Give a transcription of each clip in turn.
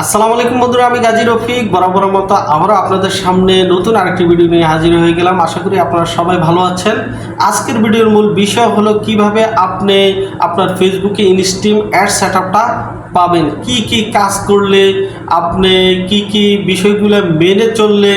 আসসালামু আলাইকুম বন্ধুরা, আমি গাজী রফিক। বরাবর মতো আবারও আপনাদের সামনে নতুন আরেকটি ভিডিও নিয়ে হাজির হয়ে গেলাম। আশা করি আপনারা সবাই ভালো আছেন। আজকের ভিডিওর মূল বিষয় হলো কীভাবে আপনি আপনার ফেসবুকে ইনস্টিম অ্যাড সেটআপটা পাবেন। কি কি কাজ করলে, আপনি কি কি বিষয়গুলো মেনে চললে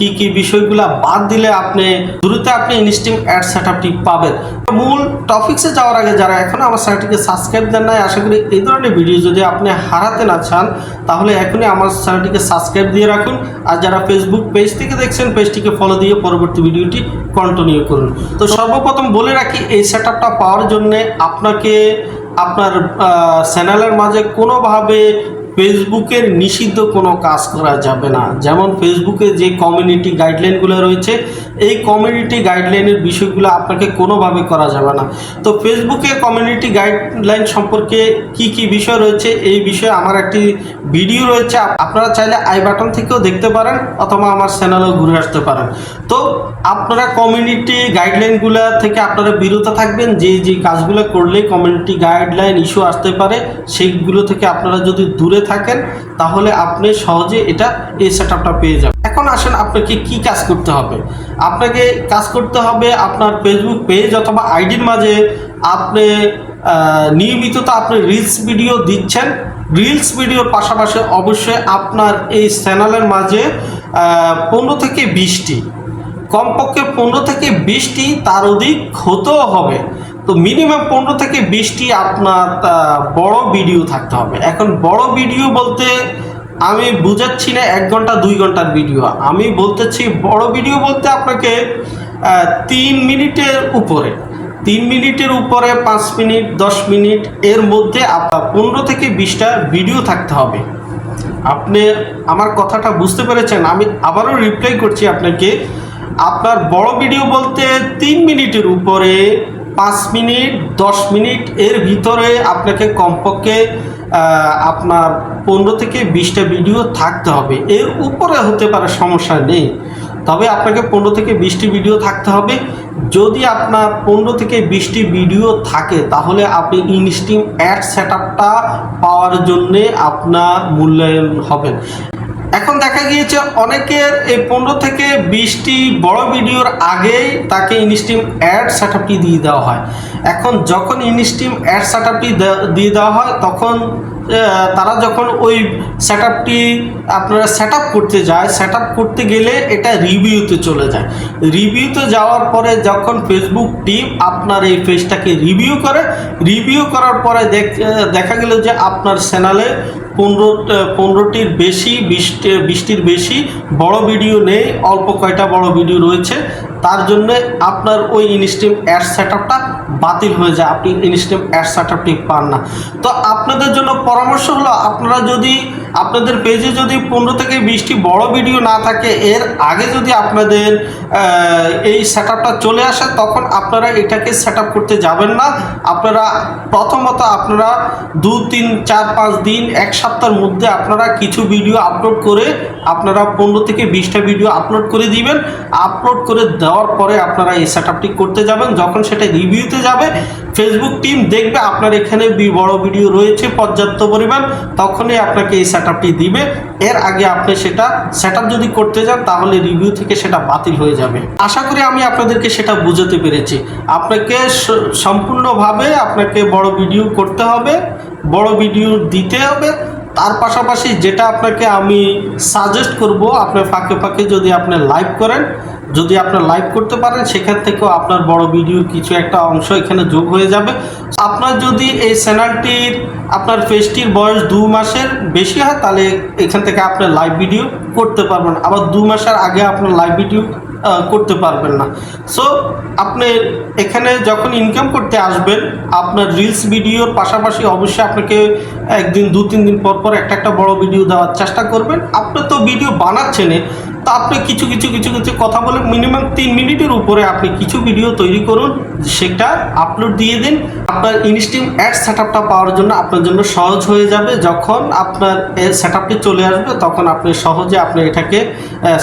কি কি বিষয়গুলো বাদ দিলে আপনি দ্রুত আপনি ইনস্টিম অ্যাড সেটআপটি পাবেন। মূল টপিক্সে যাওয়ার আগে যারা এখনও আমার চ্যানেলটিকে সাবস্ক্রাইব দেন নাই, আশা করি এই ধরনের ভিডিও যদি আপনি হারাতে না চান, তাহলে এখনই আমার চ্যানেলটিকে সাবস্ক্রাইব দিয়ে রাখুন। আর যারা ফেসবুক পেজ থেকে দেখছেন পেজটিকে ফলো দিয়ে পরবর্তী ভিডিওটি কন্টিনিউ করুন। তো সর্বপ্রথম বলে রাখি, এই সেটআপটা পাওয়ার জন্য আপনাকে আপনার চ্যানেলের মাঝে কোনোভাবে ফেসবুকের নিষিদ্ধ কোনো কাজ করা যাবে না। যেমন ফেসবুকে যে কমিউনিটি গাইডলাইনগুলো রয়েছে, এই কমিউনিটি গাইডলাইনের বিষয়গুলো আপনাকে কোনোভাবে করা যাবে না। তো ফেসবুকে কমিউনিটি গাইডলাইন সম্পর্কে কি কি বিষয় রয়েছে, এই বিষয়ে আমার একটি ভিডিও রয়েছে। আপনারা চাইলে আই বাটন থেকেও দেখতে পারেন অথবা আমার চ্যানেলেও ঘুরে আসতে পারেন। তো আপনারা কমিউনিটি গাইডলাইনগুলো থেকে আপনারা বিরত থাকবেন। যে যে কাজগুলো করলে কমিউনিটি গাইডলাইন ইস্যু আসতে পারে, সেইগুলো থেকে আপনারা যদি দূরে থাকেন, তাহলে আপনি সহজে এটা এই সেট পেয়ে যাবেন। এখন আসেন আপনাকে কি কাজ করতে হবে। আপনাকে কাজ করতে হবে আপনার ফেসবুক পেজ অথবা আইডির মাঝে। আপনি নিয়মিত তো আপনি রিলস ভিডিও দিচ্ছেন। রিলস ভিডিওর পাশাপাশি অবশ্যই আপনার এই চ্যানেলের মাঝে পনেরো থেকে বিশটি। কমপক্ষে পনেরো থেকে বিশটি তার অধিক হতেও হবে। তো মিনিমাম পনেরো থেকে বিশটি আপনার বড় ভিডিও থাকতে হবে। এখন বড় ভিডিও বলতে আমি বুঝাচ্ছি না এক ঘণ্টা, দুই ঘণ্টার ভিডিও আমি বলতেছি বড় ভিডিও বলতে আপনাকে তিন মিনিটের উপরে, তিন মিনিটের উপরে পাঁচ মিনিট, দশ মিনিট, এর মধ্যে আপনার পনেরো থেকে বিশটা ভিডিও থাকতে হবে। আপনি আমার কথাটা বুঝতে পেরেছেন? আমি আবারও রিপ্লাই করছি আপনাকে। আপনার বড় ভিডিও বলতে তিন মিনিটের উপরে পাঁচ মিনিট, দশ মিনিট, এর ভিতরে আপনাকে কমপক্ষে আপনার পনেরো থেকে বিশটা ভিডিও থাকতে হবে। এর উপরে হতে পারে সমস্যা নেই। তবে আপনাকে পনেরো থেকে বিশটি ভিডিও থাকতে হবে। যদি আপনার পনেরো থেকে বিশটি ভিডিও থাকে, তাহলে আপনি ইনস্টিম অ্যাড সেট পাওয়ার জন্যে আপনার মূল্যায়ন হবেন এখন দেখা গিয়েছে অনেকের এই পনেরো থেকে বিশটি বড় ভিডিওর আগেই তাকে ইনস্টিম অ্যাড সেট দিয়ে দেওয়া হয়। এখন যখন ইনস্টিম অ্যাড সেট দিয়ে দেওয়া হয়, তখন তারা যখন ওই সেট আপটি আপনারা সেট করতে যায় সেট করতে গেলে এটা রিভিউতে চলে যায়। রিভিউতে যাওয়ার পরে যখন ফেসবুক টিম আপনার এই পেজটাকে রিভিউ করে, রিভিউ করার পরে দেখা গেল যে আপনার চ্যানেলে পনেরো, পনেরোটির বেশি, বিশটি, বিশটির বেশি বড় ভিডিও নেই, অল্প কয়টা বড় ভিডিও রয়েছে। তার জন্য আপনার ওই ইনস্টিম অ্যাড সেট বাতিল হয়ে যায়, আপনি ইনস্টিম অ্যাড সেট পান না। তো আপনাদের জন্য পরামর্শ হলো, আপনারা যদি, আপনাদের পেজে যদি পনেরো থেকে বিশটি বড় ভিডিও না থাকে, এর আগে যদি আপনাদের এই সেট চলে আসে, তখন আপনারা এটাকে সেট করতে যাবেন না। আপনারা প্রথমত আপনারা দু, তিন, চার, পাঁচ দিন, এক সপ্তাহের মধ্যে আপনারা কিছু ভিডিও আপলোড করে আপনারা পনেরো থেকে বিশটা ভিডিও আপলোড করে দিবেন। আপলোড করে দেওয়ার পরে আপনারা এই সেট করতে যাবেন। যখন সেটা রিভিউতে যাবে। ফেসবুক টিম দেখবে আপনার এখানে বড় ভিডিও রয়েছে, পর্যাপ্ত পরিমাণ। তখনই আপনাকে এই সেট দিবে। এর আগে আপনি সেটা সেট যদি করতে যান, তাহলে রিভিউ থেকে সেটা বাতিল হয়ে যাবে। আশা করি আমি আপনাদেরকে সেটা বুঝাতে পেরেছি। আপনাকে সম্পূর্ণভাবে আপনাকে বড় ভিডিও করতে হবে, বড় ভিডিও দিতে হবে। তার পাশাপাশি যেটা আপনাকে আমি সাজেস্ট করব আপনার ফাঁকে ফাঁকে যদি আপনি লাইভ করেন যদি আপনার লাইভ করতে পারেন, সেখান থেকেও আপনার বড় ভিডিওর কিছু একটা অংশ এখানে যোগ হয়ে যাবে। আপনার যদি এই চ্যানেলটির, আপনার পেজটির বয়স দু মাসের বেশি হয়, তাহলে এখান থেকে আপনি লাইভ ভিডিও করতে পারবেন। আবার দু মাসের আগে আপনার লাইভ ভিডিও করতে পারবেন না। সো আপনি এখানে যখন ইনকাম করতে আসবেন, আপনার রিলস ভিডিওর পাশাপাশি অবশ্যই আপনাকে একদিন দু তিন দিন পর পর একটা একটা বড় ভিডিও দেওয়ার চেষ্টা করবেন। আপনি তো ভিডিও বানাচ্ছেন তো আপনি কিছু কিছু কিছু কিছু কথা বলে মিনিমাম তিন মিনিটের উপরে আপনি কিছু ভিডিও তৈরি করুন, সেটা আপলোড দিয়ে দিন। আপনার ইনস্টিম অ্যাড সেট পাওয়ার জন্য আপনার জন্য সহজ হয়ে যাবে। যখন আপনার সেট চলে আসবে, তখন আপনি সহজে আপনি এটাকে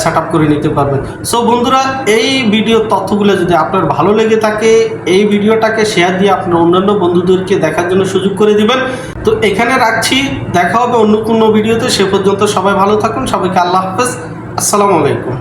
সেট করে নিতে পারবেন। সো বন্ধুরা, এই ভিডিও তথ্যগুলো যদি আপনার ভালো লেগে থাকে, এই ভিডিওটাকে শেয়ার দিয়ে আপনার অন্যান্য বন্ধুদেরকে দেখার জন্য সুযোগ করে দিবেন। তো এখানে রাখছি। দেখা হবে অন্য কোনো ভিডিওতে সে পর্যন্ত সবাই ভালো থাকুন। সবাইকে আল্লাহ হাফেজ। আসসালামু আলাইকুম।